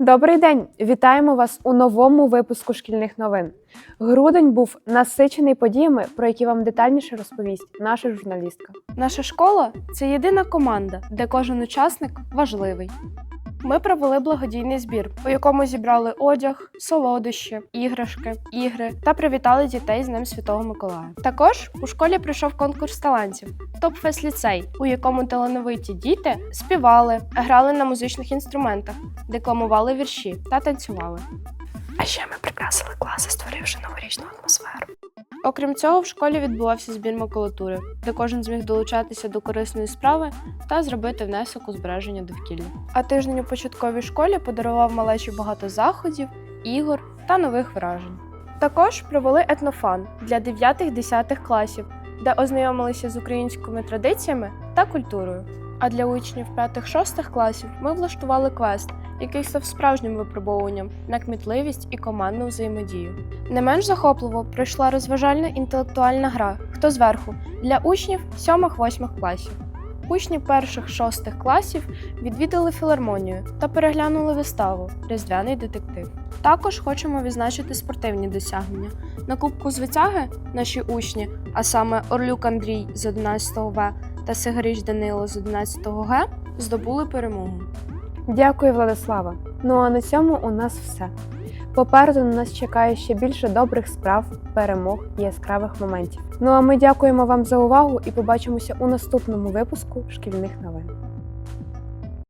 Добрий день! Вітаємо вас у новому випуску шкільних новин. Грудень був насичений подіями, про які вам детальніше розповість наша журналістка. Наша школа це єдина команда, де кожен учасник важливий. Ми провели благодійний збір, у якому зібрали одяг, солодощі, іграшки, ігри та привітали дітей з Днем Святого Миколая. Також у школі пройшов конкурс талантів Топфест ліцей, у якому талановиті діти співали, грали на музичних інструментах, декламували вірші та танцювали. А ще ми прикрасили класи, створивши новорічну атмосферу. Окрім цього, в школі відбувався збір макулатури, де кожен зміг долучатися до корисної справи та зробити внесок у збереження довкілля. А тиждень у початковій школі подарував малечі багато заходів, ігор та нових вражень. Також провели етнофан для 9-10 класів, де ознайомилися з українськими традиціями та культурою. А для учнів 5-6 класів ми влаштували квест, який став справжнім випробовуванням на кмітливість і командну взаємодію. Не менш захопливо пройшла розважальна інтелектуальна гра Хто зверху для учнів 7-8 класів. Учні перших-шостих класів відвідали філармонію та переглянули виставу Різдвяний детектив. Також хочемо відзначити спортивні досягнення. На Кубку звитяги наші учні, а саме Орлюк Андрій з 11 В та Сигаріч Данило з 11 Г, здобули перемогу. Дякую, Владислава. Ну а на цьому у нас все. Попереду на нас чекає ще більше добрих справ, перемог і яскравих моментів. Ну а ми дякуємо вам за увагу і побачимося у наступному випуску шкільних новин.